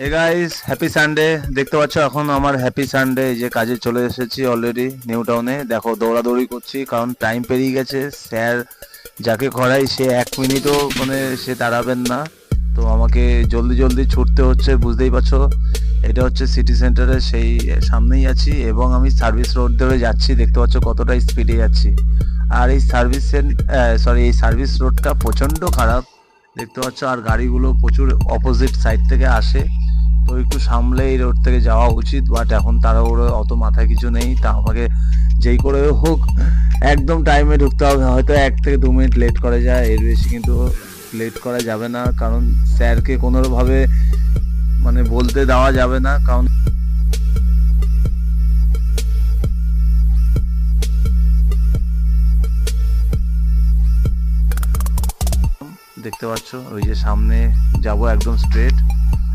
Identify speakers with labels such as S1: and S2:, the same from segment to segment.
S1: Hey guys happy Sunday দেখতে পাচ্ছ, এখন আমার হ্যাপি সানডে যে কাজে চলে এসেছি অলরেডি নিউ টাউনে দেখো, দৌড়াদৌড়ি করছি, কারণ টাইম পেরিয়ে গেছে। স্যার যাকে খড়াই সে এক মিনিটও মানে সে দাঁড়াবেন না। তো আমাকে জলদি জলদি ছুটতে হচ্ছে, বুঝতেই পারছ? এটা হচ্ছে সিটি সেন্টারের সেই সামনেই আছি এবং আমি সার্ভিস রোড ধরে যাচ্ছি। দেখতে পাচ্ছ কতটা স্পিডে যাচ্ছি। আর এই সার্ভিস সরি এই সার্ভিস রোডটা প্রচণ্ড খারাপ। দেখতে পাচ্ছ, আর গাড়িগুলো প্রচুর অপোজিট সাইড থেকে আসে। তো একটু সামলে এই রোড থেকে যাওয়া উচিত বাট এখন তারা ওরা অত মাথায় কিছু নেই। তা আমাকে যেই করে হোক, একদম টাইমে ঢুকতে হবে। হয়তো এক থেকে দু মিনিট লেট করা যায়, এর বেশি কিন্তু লেট করা যাবে না। কারণ স্যারকে কোনোভাবে মানে বলতে দেওয়া যাবে না। কারণ দেখতে পাচ্ছ, ওই যে সামনে যাব একদম স্ট্রেট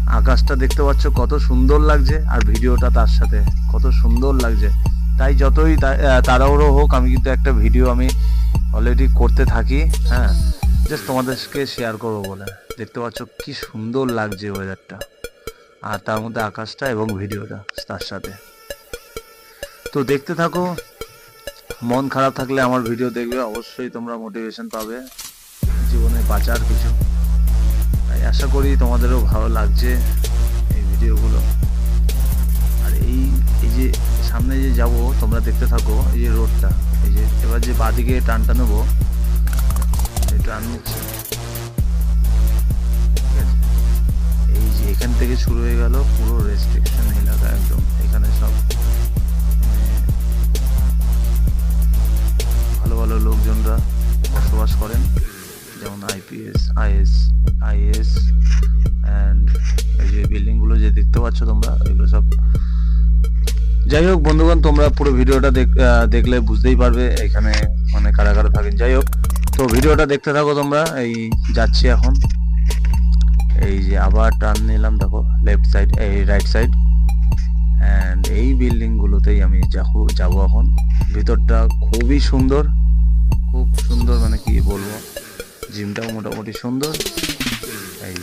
S1: আকাশটা দেখতে পাচ্ছ কত সুন্দর লাগছে আর ভিডিওটা তার সাথে কত সুন্দর লাগছে। তাই যতই তা- আহ, তাড়াহুড়ো হোক আমি কিন্তু একটা ভিডিও আমি অলরেডি করতে থাকি হ্যাঁ। জাস্ট তোমাদেরকে শেয়ার করব বলে। দেখতে পাচ্ছ কি সুন্দর লাগছে ওয়েদারটা আর তার মধ্যে আকাশটা এবং ভিডিওটা তার সাথে। তো দেখতে থাকো মন খারাপ থাকলে আমার ভিডিও দেখবে অবশ্যই তোমরা মোটিভেশন পাবে। জীবনে বাঁচার কিছু। আশা করি তোমাদেরও ভালো লাগছে এই ভিডিওগুলো। আর এই এই যে সামনে যে যাব, তোমরা দেখতে থাকো এই যে রোডটা। এই যে এবার যে বাদিকে টানটা নেব, এই টান নিচ্ছে। এই যে এখান থেকে শুরু হয়ে গেল পুরো রেস্ট্রিকশন এলাকা একদম। এখানে সব মানে ভালো ভালো লোকজনরা বসবাস করেন। যেমন আইপিএস আইএস আইএস অ্যান্ড এই যে বিল্ডিংগুলো যে দেখতে পাচ্ছ তোমরা, এগুলো সব। যাই হোক বন্ধুগণ, তোমরা পুরো ভিডিওটা দেখলে বুঝতেই পারবে এখানে মানে কারা কারা থাকেন। যাই হোক, তো ভিডিওটা দেখতে থাকো তোমরা, এই যাচ্ছি এখন। এই যে আবার টার্ন নিলাম, দেখো লেফট সাইড এই রাইট সাইড অ্যান্ড এই বিল্ডিংগুলোতেই আমি যাব এখন। ভিতরটা খুবই সুন্দর, খুব সুন্দর মানে কি বলব? জিমটাও মোটামুটি সুন্দর। এই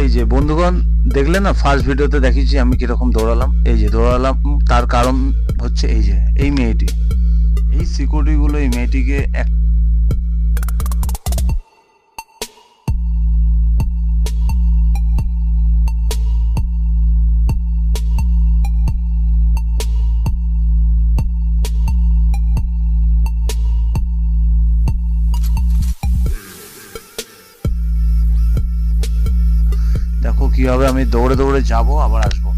S1: এই যে, বন্ধুগণ, দেখলে না? ফার্স্ট ভিডিওতে দেখিয়েছি আমি কীরকম দৌড়ালাম। এই যে, দৌড়ালাম, তার কারণ হচ্ছে এই যে, এই মেয়েটি। এই সিকিউরিটি গুলো এই মেয়েটিকে এক কীভাবে আমি দৌড়ে দৌড়ে যাব, আবার আসব।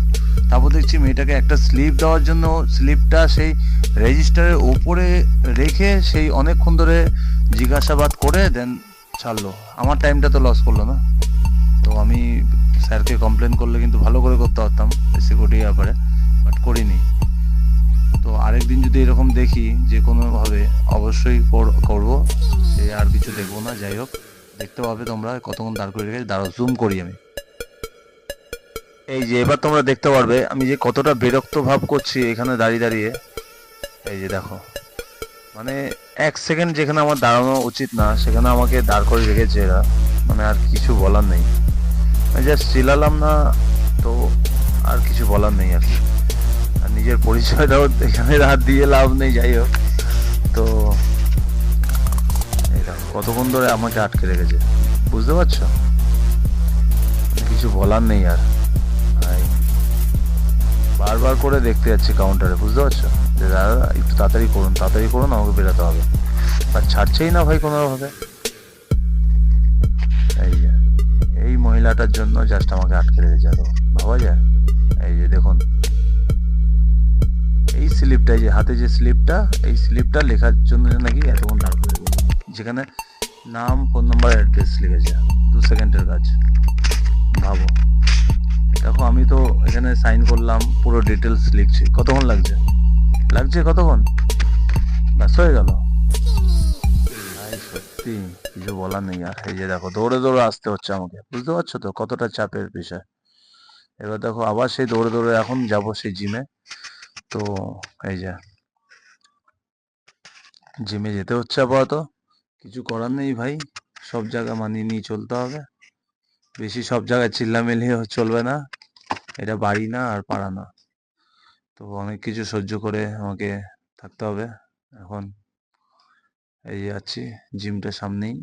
S1: তারপর দেখছি মেয়েটাকে একটা স্লিপ দেওয়ার জন্য স্লিপটা সেই রেজিস্টারের উপরে রেখে সেই অনেকক্ষণ ধরে জিজ্ঞাসাবাদ করে দেন ছাড়লো। আমার টাইমটা তো লস করল না। তো আমি স্যারকে কমপ্লেন করলে কিন্তু ভালো করে করতে পারতাম সিকিউরিটি ব্যাপারে বাট করিনি। তো আরেকদিন যদি এরকম দেখি যে কোনোভাবে, অবশ্যই কর- করব। সে আর কিছু দেখব না, যাই হোক। দেখতে পাবে তোমরা, কতক্ষণ দাঁড় করে রেখেছি। দাঁড়াও জুম করি আমি। এই যে, এবার তোমরা দেখতে পারবে, আমি যে কতটা বিরক্ত ভাব করছি এখানে দাঁড়িয়ে দাঁড়িয়ে। এই যে দেখো। মানে এক সেকেন্ড যেখানে আমার দাঁড়ানো উচিত না, সেখানে আমাকে দাঁড় করে রেখেছে এরা। মানে আর কিছু বলার নেই। জাস্ট চিলালাম না, তো আর কিছু বলার নেই আর কি। আর নিজের পরিচয়টাও এখানে হাত দিয়ে লাভ নেই, যাই হোক। তো কতক্ষণ ধরে আমাকে আটকে রেখেছে। বুঝতে পারছ? কিছু বলার নেই আর। বারবার করে দেখতে যাচ্ছি কাউন্টারে বুঝতে পারছ? যে দাদা, একটু তাড়াতাড়ি করুন তাড়াতাড়ি করুন, আমাকে বেরোতে হবে। আর ছাড়ছেই না ভাই কোনোভাবে? এই যে, এই মহিলাটার জন্য জাস্ট আমাকে আটকে রেখেছে আরও ভাবা যায়? এই যে, দেখুন। এই স্লিপটা এই যে, হাতে যে স্লিপটা এই স্লিপটা লেখার জন্য নাকি এতক্ষণ দাঁড় করে যেখানে নাম ফোন নাম্বার অ্যাড্রেস লিখেছে। দু সেকেন্ডের কাজ। ভাবো। এখানে সাইন করলাম, পুরো ডিটেলস লিখছি। কতক্ষণ লাগছে? লাগছে কতক্ষণ? ব্যাস, হয়ে গেল। সত্যি, কিছু বলার নেই। আর এই যে দেখো, দৌড়ে দৌড়ে আসতে হচ্ছে আমাকে। বুঝতে পারছ তো? কতটা চাপের বিষয়। এবার দেখো, আবার সেই দৌড়ে দৌড়ে এখন যাব সেই জিমে তো এই যে জিমে যেতে হচ্ছে আপাতত। কিছু করার নেই ভাই। সব জায়গা মানিয়ে নিয়ে চলতে হবে। বেশি সব জায়গায় চিল্লামিল্লি চলবে না। এটা বাড়ি না আর পাড়া না। তো অনেক কিছু সহ্য করে আমাকে থাকতে হবে। এখন এই যাচ্ছি জিমটা সামনেই।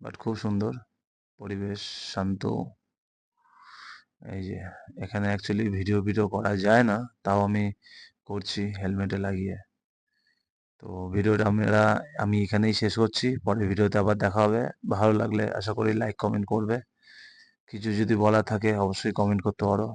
S1: বাট খুব সুন্দর, পরিবেশ শান্ত। এই যে এখানে অ্যাকচুয়ালি ভিডিও ভিডিও করা যায় না, তাও আমি করছি হেলমেটে লাগিয়ে। তো ভিডিওটা আমরা, আমি এখানেই শেষ করছি, পরের ভিডিওতে আবার দেখা হবে। ভালো লাগলে আশা করি লাইক কমেন্ট করবে। কিছু যদি বলা থাকে অবশ্যই কমেন্ট করতে পারো।